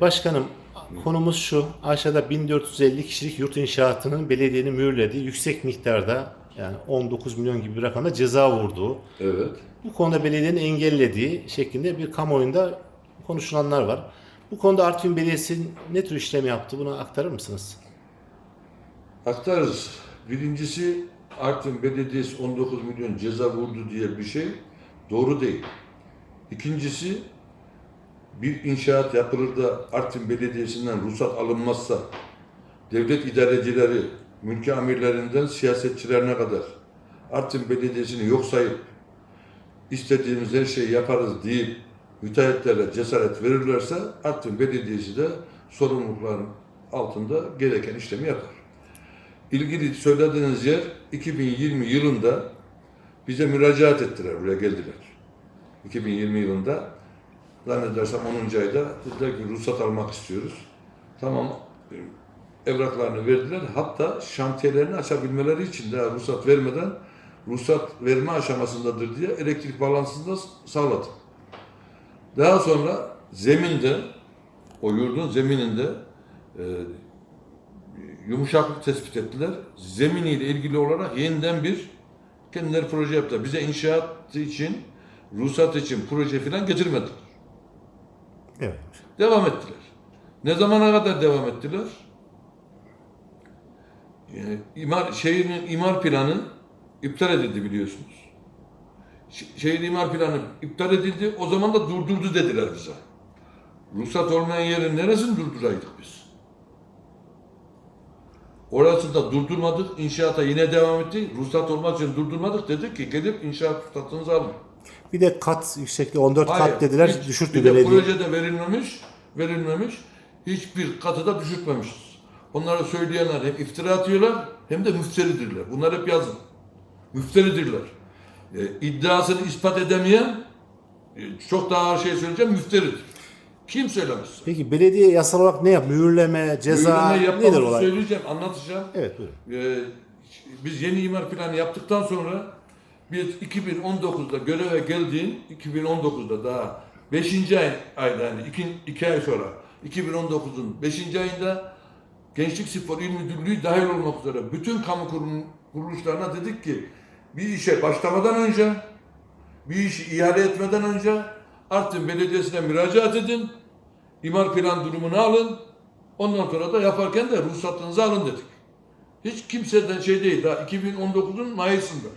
Başkanım konumuz şu. Aşağıda 1450 kişilik yurt inşaatının belediyenin mühürlediği yüksek miktarda yani 19 milyon gibi bir rakamda ceza vurduğu. Evet. Bu konuda belediyenin engellediği şeklinde bir kamuoyunda konuşulanlar var. Bu konuda Artvin Belediyesi ne tür işlem yaptı? Bunu aktarır mısınız? Aktarız. Birincisi Artvin Belediyesi 19 milyon ceza vurdu diye bir şey doğru değil. İkincisi bir inşaat yapılır da Artvin Belediyesi'nden ruhsat alınmazsa devlet idarecileri, mülki amirlerinden siyasetçilerine kadar Artvin Belediyesi'ni yok sayıp istediğimiz her şeyi yaparız deyip müteahhitlere cesaret verirlerse Artvin Belediyesi de sorumlulukların altında gereken işlemi yapar. İlgili söylediğiniz yer 2020 yılında bize müracaat ettiler, buraya geldiler. 2020 yılında zannedersem 10. ayda dediler ki ruhsat almak istiyoruz. Tamam evraklarını verdiler. Hatta şantiyelerini açabilmeleri için daha ruhsat vermeden ruhsat verme aşamasındadır diye elektrik bağlantısını da sağladı. Daha sonra zeminde o yurdun zemininde e, yumuşaklık tespit ettiler. Zeminiyle ilgili olarak yeniden bir kendileri proje yaptılar. Bize inşaat için, ruhsat için proje falan getirmediler. Evet. Devam ettiler. Ne zamana kadar devam ettiler? Yani imar, şehrin imar planı iptal edildi biliyorsunuz. Ş- Şehrin imar planı iptal edildi. O zaman da durdurdu dediler bize. Ruhsat olmayan yerin neresini durduraydık biz? Orası da durdurmadık. İnşaata yine devam etti. Ruhsat olmak için durdurmadık. Dedik ki gelip inşaat ruhsatınızı alın. Bir de kat yüksekliği 14 Hayır, kat dediler. hiç- düşürttü bir de belediye. projede verilmemiş, verilmemiş. Hiçbir katı da düşürtmemişiz. Onlara söyleyenler hem iftira atıyorlar hem de müfteridirler. Bunlar hep yazın. Müfteridirler. E, iddiasını ispat edemeyen e, çok daha ağır şey söyleyeceğim müfteridir. Kim söylemez? Peki belediye yasal olarak ne yap? Mühürleme, ceza Mühürleme nedir yapmamızı olay? söyleyeceğim, anlatacağım. Evet buyurun. Ee, biz yeni imar planı yaptıktan sonra biz 2019'da göreve geldiğin 2019'da daha 5. ay ayda yani 2, 2 ay sonra 2019'un 5. ayında Gençlik Spor İl Müdürlüğü dahil olmak üzere bütün kamu kurum, kuruluşlarına dedik ki bir işe başlamadan önce bir işi ihale etmeden önce Artvin Belediyesi'ne müracaat edin. imar plan durumunu alın. Ondan sonra da yaparken de ruhsatınızı alın dedik. Hiç kimseden şey değil. Daha 2019'un Mayıs'ında.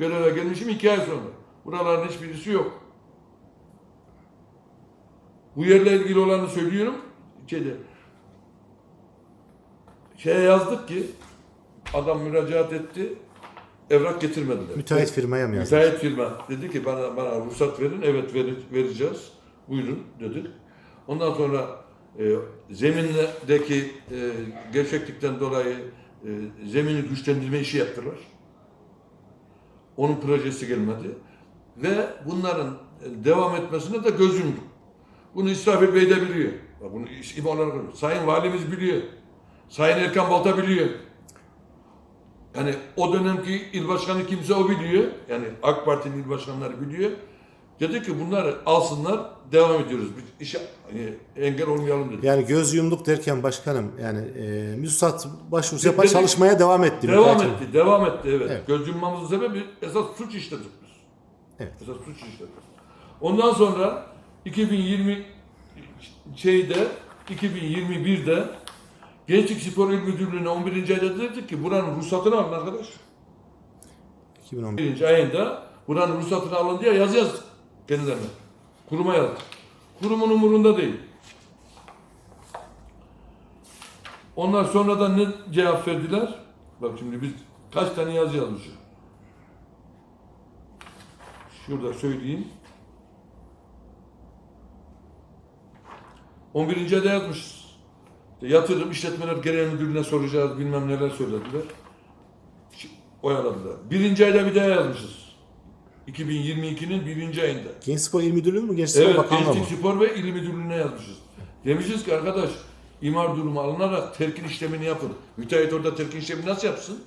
Göreve gelmişim iki ay sonra. Buraların hiçbirisi yok. Bu yerle ilgili olanı söylüyorum. Şeyde, şeye yazdık ki adam müracaat etti. Evrak getirmediler. Müteahhit firmaya mı yazdınız? Müteahhit firma dedi ki bana bana ruhsat verin. Evet veri- vereceğiz. Buyurun dedik. Ondan sonra e, zemindeki e, gevşeklikten dolayı e, zemini güçlendirme işi yaptılar. Onun projesi gelmedi. Ve bunların devam etmesine de göz yumduk. Bunu İsrafil Bey de biliyor. Bunu isim olarak Sayın Valimiz biliyor. Sayın Erkan Balta biliyor. Yani o dönemki il başkanı kimse o biliyor. Yani AK Parti'nin il başkanları biliyor. Dedi ki bunları alsınlar devam ediyoruz. Biz işe hani, engel olmayalım dedi. Yani göz yumduk derken başkanım yani e, müsat başvurusu Dedik- çalışmaya devam etti. Devam müteahhit etti, devam etti evet. Evet. Göz yummamızın sebebi esas suç işledik biz. Evet. Esas suç işledik. Ondan sonra 2020 şeyde 2021'de Gençlik Spor İl Müdürlüğü'ne 11. ayda dedik ki buranın ruhsatını alın arkadaş. 2011. 1. ayında buranın ruhsatını alın diye yazı yazdık kendilerine. Kuruma yazdık. Kurumun umurunda değil. Onlar sonradan ne cevap verdiler? Bak şimdi biz kaç tane yazı yazmışız. Şurada söyleyeyim. 11. ayda yazmışız. Yatırım işletmeler genel müdürlüğüne soracağız bilmem neler söylediler. Oyaladılar. Birinci ayda bir daha yazmışız. 2022'nin birinci ayında. Genç Spor İl Müdürlüğü mü? Genç Spor Evet, Bakanlığı mı? Gençlik Spor ve İl Müdürlüğü'ne yazmışız. Demişiz ki arkadaş imar durumu alınarak terkin işlemini yapın. Müteahhit orada terkin işlemini nasıl yapsın?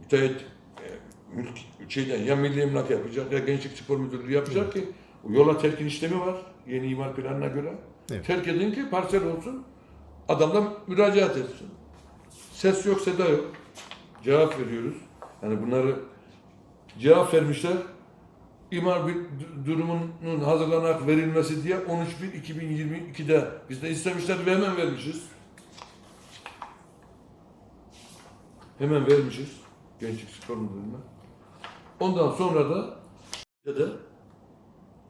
Müteahhit e, mülk şeyden ya milli emlak yapacak ya gençlik spor müdürlüğü yapacak ki yola terkin işlemi var yeni imar planına göre. Evet. Terk edin ki parsel olsun. Adam da müracaat etsin. Ses yok, seda yok. Cevap veriyoruz. Yani bunları cevap vermişler. İmar bir durumunun hazırlanarak verilmesi diye 13.1.2022'de biz de istemişler ve hemen vermişiz. Hemen vermişiz. Gençlik Spor Müdürlüğü'ne. Ondan sonra da de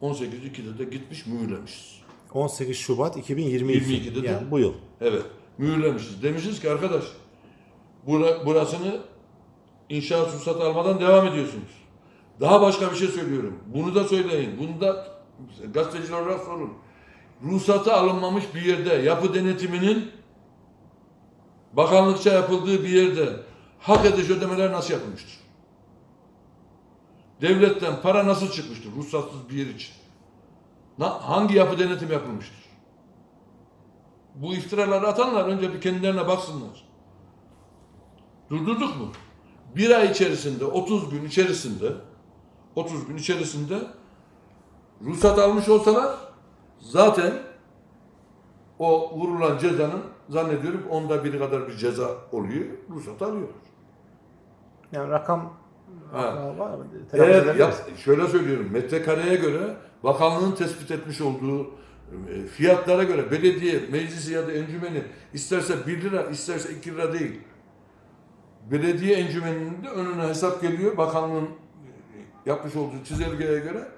18.2'de de gitmiş mühürlemişiz. 18 Şubat 2022. 22'de de- yani bu yıl. Evet. Mühürlemişiz. Demişiz ki arkadaş bura, burasını inşaat ruhsatı almadan devam ediyorsunuz. Daha başka bir şey söylüyorum. Bunu da söyleyin. Bunu da gazeteciler olarak sorun. Ruhsatı alınmamış bir yerde yapı denetiminin bakanlıkça yapıldığı bir yerde hak ediş ödemeler nasıl yapılmıştır? Devletten para nasıl çıkmıştır ruhsatsız bir yer için? Hangi yapı denetim yapılmıştır? Bu iftiraları atanlar önce bir kendilerine baksınlar. Durdurduk mu? Bir ay içerisinde, 30 gün içerisinde, 30 gün içerisinde ruhsat almış olsalar zaten o vurulan cezanın zannediyorum onda biri kadar bir ceza oluyor. Ruhsat alıyorlar. Yani rakam Ha. var mı? Eğer yap, şöyle söylüyorum, metrekareye göre bakanlığın tespit etmiş olduğu e, fiyatlara göre belediye, meclisi ya da encümeni isterse 1 lira, isterse 2 lira değil. Belediye encümeninin de önüne hesap geliyor. Bakanlığın e, yapmış olduğu çizelgeye göre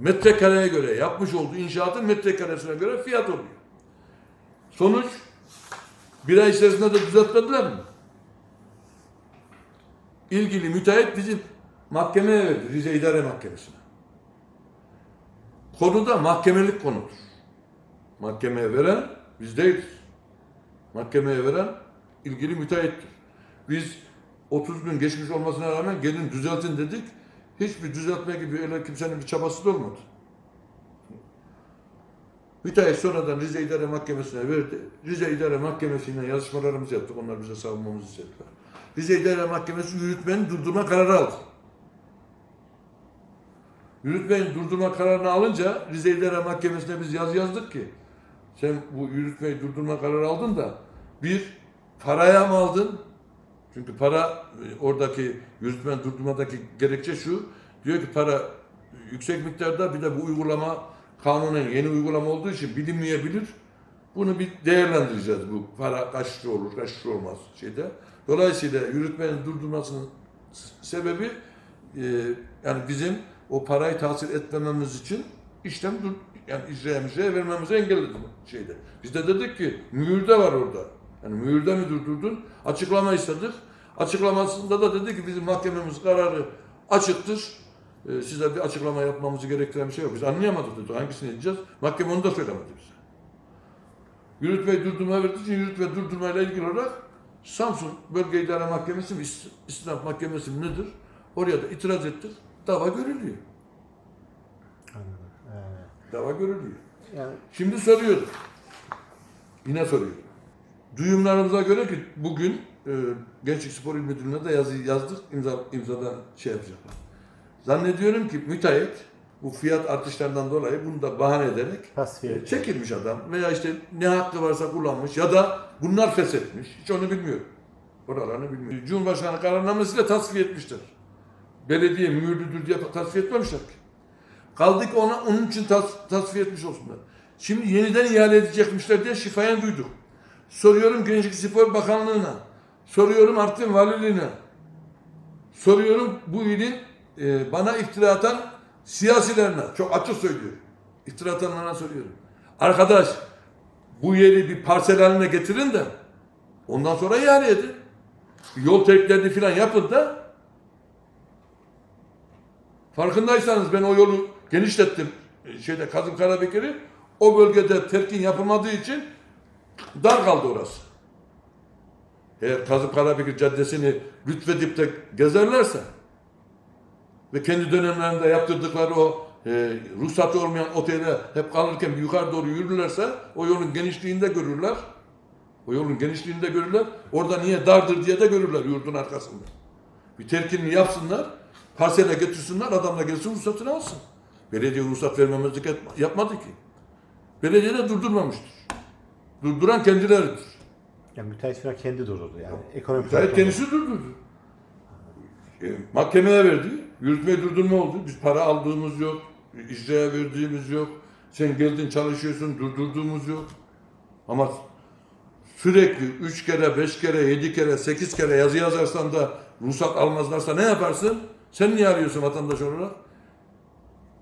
metrekareye göre yapmış olduğu inşaatın metrekaresine göre fiyat oluyor. Sonuç bir ay içerisinde de düzeltmediler mi? ilgili müteahhit bizi mahkemeye verdi. Rize İdare Mahkemesi'ne. Konu da mahkemelik konudur. Mahkemeye veren biz değiliz. Mahkemeye veren ilgili müteahhittir. Biz 30 gün geçmiş olmasına rağmen gelin düzeltin dedik. Hiçbir düzeltme gibi öyle kimsenin bir çabası da olmadı. Müteahhit sonradan Rize İdare Mahkemesi'ne verdi. Rize İdare Mahkemesi'yle yazışmalarımızı yaptık. Onlar bize savunmamızı istediler. Rize İdare Mahkemesi yürütmenin durdurma kararı aldı. Yürütmenin durdurma kararını alınca Rize İdare Mahkemesi'ne biz yaz yazdık ki sen bu yürütmeyi durdurma kararı aldın da bir paraya mı aldın? Çünkü para e, oradaki yürütmenin durdurmadaki gerekçe şu. Diyor ki para yüksek miktarda bir de bu uygulama kanunen yeni uygulama olduğu için bilinmeyebilir. Bunu bir değerlendireceğiz bu para kaç lira olur, kaç lira olmaz şeyde. Dolayısıyla yürütmenin durdurmasının sebebi e, yani bizim o parayı tahsil etmememiz için işlem dur, yani müjdeye vermemizi engelledi şeyde. Biz de dedik ki mühürde var orada. Yani mühürde mi durdurdun? Açıklama istedik. Açıklamasında da dedi ki bizim mahkememiz kararı açıktır. E, size bir açıklama yapmamızı gerektiren bir şey yok. Biz anlayamadık dedi. Hangisini edeceğiz? Mahkeme onu da söylemedi bize. Yürütmeyi durdurma verdiği için yürütme durdurmayla ilgili olarak Samsun Bölge İdare Mahkemesi mi, İst- İstinaf Mahkemesi mi nedir? Oraya da itiraz ettik. Dava görülüyor. Dava görülüyor. Yani Şimdi soruyorum. Yine soruyorum. Duyumlarımıza göre ki bugün e, Gençlik Spor İl Müdürlüğü'ne de yazı yazdık. imza, imzadan şey yapacaklar. Zannediyorum ki müteahhit bu fiyat artışlarından dolayı bunu da bahane ederek tasfiye. çekilmiş adam veya işte ne hakkı varsa kullanmış ya da bunlar feshetmiş. Hiç onu bilmiyorum. Oralarını bilmiyorum. Cumhurbaşkanı kararnamesiyle tasfiye etmişler. Belediye mühürlüdür diye tasfiye etmemişler ki. Kaldı ki ona onun için tas, tasfiye etmiş olsunlar. Şimdi yeniden ihale edecekmişler diye şifayen duyduk. Soruyorum Gençlik Spor Bakanlığı'na. Soruyorum Artvin Valiliğine. Soruyorum bu ilin e, bana iftira atan siyasilerine. Çok açık söylüyorum. İftira atanlara soruyorum. Arkadaş bu yeri bir parsel haline getirin de ondan sonra ihale edin. Yol terklerini falan yapın da Farkındaysanız ben o yolu genişlettim. E, Şeyde Kazım Karabekir'i o bölgede terkin yapılmadığı için dar kaldı orası. Eğer Kazım Karabekir Caddesi'ni lütfedip de gezerlerse ve kendi dönemlerinde yaptırdıkları o e, ruhsatı olmayan otelde hep kalırken yukarı doğru yürürlerse o yolun genişliğinde görürler. O yolun genişliğinde görürler. Orada niye dardır diye de görürler yurdun arkasında. Bir terkinini yapsınlar, parsele getirsinler, adam da gelsin ruhsatını alsın. Belediye ruhsat vermemezlik yapmadı ki. Belediye de durdurmamıştır. Durduran kendileridir. Yani müteahhit falan kendi durdurdu yani. Ekonomik Müteahhit kendisi durdurdu. E, mahkemeye verdi. Yürütme durdurma oldu. Biz para aldığımız yok. icraya verdiğimiz yok. Sen geldin çalışıyorsun durdurduğumuz yok. Ama sürekli üç kere, beş kere, yedi kere, sekiz kere yazı yazarsan da ruhsat almazlarsa ne yaparsın? Sen niye arıyorsun vatandaş olarak?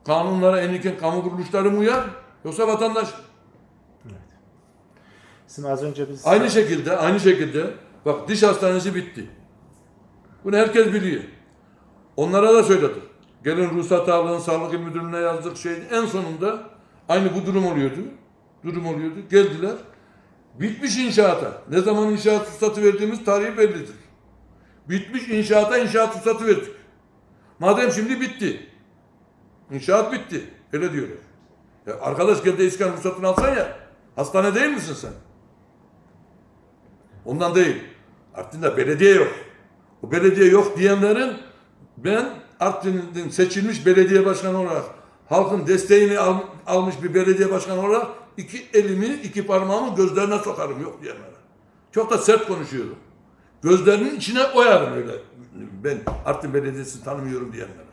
Kanunlara en kamu kuruluşları mı uyar? Yoksa vatandaş? Sizin az önce biz Aynı şekilde, aynı şekilde bak diş hastanesi bitti. Bunu herkes biliyor. Onlara da söyledik. Gelin ruhsat alın, sağlık müdürlüğüne yazdık şey. En sonunda aynı bu durum oluyordu. Durum oluyordu. Geldiler. Bitmiş inşaata. Ne zaman inşaat ruhsatı verdiğimiz tarihi bellidir. Bitmiş inşaata inşaat ruhsatı verdik. Madem şimdi bitti. İnşaat bitti. Öyle diyorlar. Ya arkadaş gel de iskan ruhsatını alsan ya. Hastane değil misin sen? Ondan değil. Artvin'de belediye yok. O belediye yok diyenlerin ben Artvin'in seçilmiş belediye başkanı olarak halkın desteğini al- almış bir belediye başkanı olarak iki elimi, iki parmağımı gözlerine sokarım yok diyenlere. Çok da sert konuşuyorum. Gözlerinin içine oyarım öyle. Ben Artvin Belediyesi'ni tanımıyorum diyenlere.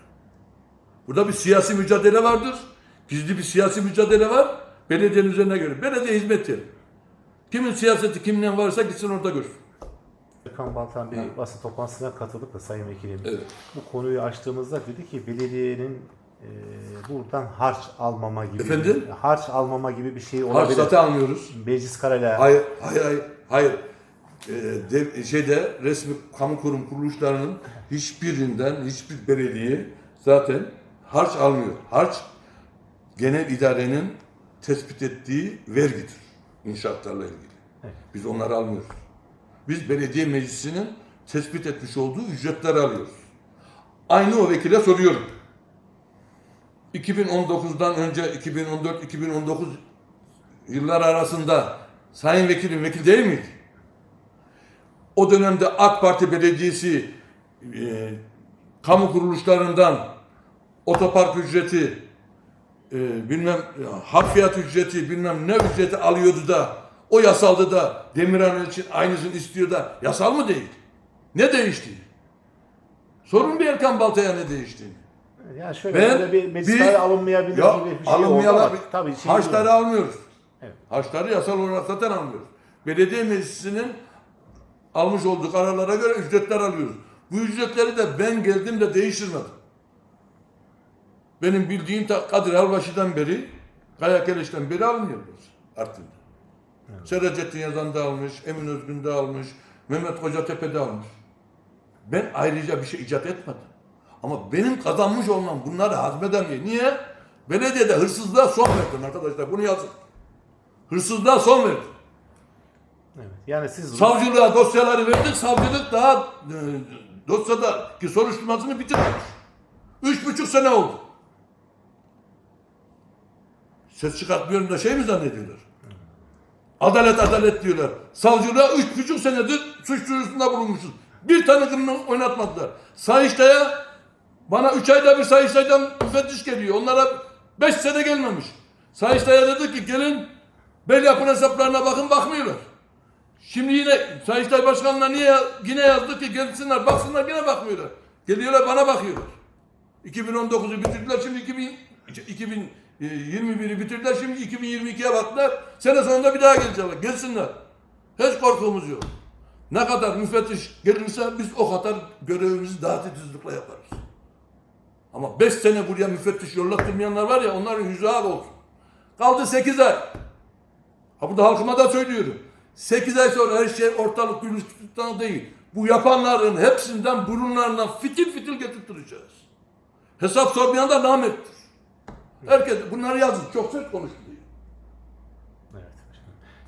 Burada bir siyasi mücadele vardır. Gizli bir siyasi mücadele var. Belediyenin üzerine göre. Belediye hizmet yeri. Kimin siyaseti kimden varsa gitsin orada görsün. Erkan Baltan bir basın toplantısına katılıp da Sayın Vekilim Evet. bu konuyu açtığımızda dedi ki belediyenin e, buradan harç almama gibi Efendim? harç almama gibi bir şey Harç olabilir. zaten almıyoruz. Meclis kararıyla Hayır, hayır, hayır. hayır. Ee, dev- şeyde resmi kamu kurum kuruluşlarının hiçbirinden hiçbir belediye zaten harç almıyor. Harç genel idarenin tespit ettiği vergidir inşaatlarla ilgili. Biz onları almıyoruz. Biz belediye meclisinin tespit etmiş olduğu ücretleri alıyoruz. Aynı o vekile soruyorum. 2019'dan önce 2014-2019 yıllar arasında Sayın Vekilim vekil değil miydi? O dönemde AK Parti Belediyesi e, kamu kuruluşlarından otopark ücreti, e, bilmem e, harfiyat ücreti, bilmem ne ücreti alıyordu da o yasaldı da Demirhan için aynısını istiyor da yasal mı değil? Ne değişti? Sorun bir Erkan Balta'ya ne değiştiğini. yani şöyle Ben bir meclis bir- kararı alınmayabilir Ya gibi bir şey oldu tabii şey Harçları almıyoruz. Evet. Harçları yasal olarak zaten almıyoruz. Belediye meclisinin almış olduğu kararlara göre ücretler alıyoruz. Bu ücretleri de ben geldim de değiştirmedim. Benim bildiğim Kadir Albaşı'dan beri, Kaya Keleş'ten beri almıyoruz Artvin'de. Seracettin Yazan da almış, Emin Özgün de almış, Mehmet Kocatepe de almış. Ben ayrıca bir şey icat etmedim. Ama benim kazanmış olmam bunları hazmedemiyor. Niye? Belediyede hırsızlığa son verdim arkadaşlar. Bunu yazın. Hırsızlığa son verdim. Evet. Yani siz Savcılığa dosyaları verdik. Savcılık daha e, dosyadaki soruşturmasını bitirmemiş. Üç buçuk sene oldu. Ses çıkartmıyorum da şey mi zannediyorlar? Adalet adalet diyorlar. Savcılığa üç buçuk senedir suç duyurusunda bulunmuşuz. Bir tanıkını oynatmadılar. Sayıştay'a bana üç ayda bir Sayıştay'dan müfettiş geliyor. Onlara beş sene gelmemiş. Sayıştay'a dedi ki gelin bel yapın hesaplarına bakın bakmıyorlar. Şimdi yine Sayıştay Başkanı'na niye yine yazdı ki gelsinler baksınlar yine bakmıyorlar. Geliyorlar bana bakıyorlar. 2019'u bitirdiler şimdi 2000, 2021'i bitirdiler şimdi 2022'ye baktılar. Sene sonunda bir daha gelecekler. Gelsinler. Hiç korkumuz yok. Ne kadar müfettiş gelirse biz o kadar görevimizi daha titizlikle yaparız. Ama 5 sene buraya müfettiş yollattırmayanlar var ya onların yüzü ağır olsun. Kaldı 8 ay. Ha burada halkıma da söylüyorum. 8 ay sonra her şey ortalık gülüştükten değil. Bu yapanların hepsinden burunlarından fitil fitil getirttireceğiz. Hesap sormayan da namettir. Herkes bunları yazın. Çok sert konuştu diye. Evet.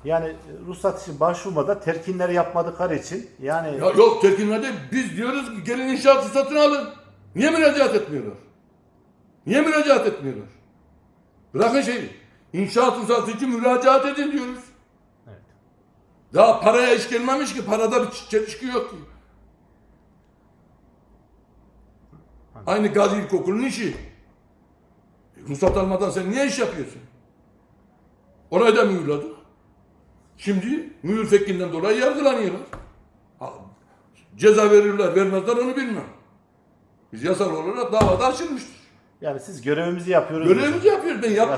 Yani ruhsat için başvurmada terkinleri yapmadıkları için yani Ya yok tekinler değil. Biz diyoruz ki gelin inşaat ruhsatını alın. Niye müracaat etmiyorlar? Niye müracaat etmiyorlar? Bırakın şeyi. İnşaat ruhsatı için müracaat edin diyoruz. Evet. Daha paraya iş gelmemiş ki. Parada bir çelişki yok ki. Aynı Gazi İlkokulu'nun işi. Ruhsat almadan sen niye iş yapıyorsun? Orayı da mühürledik. Şimdi mühür fekkinden dolayı yargılanıyorlar. Ceza verirler vermezler onu bilmem. Biz yasal olarak davada açılmıştır. Yani siz görevimizi yapıyoruz. Görevimizi yapıyoruz. Ben yapmasam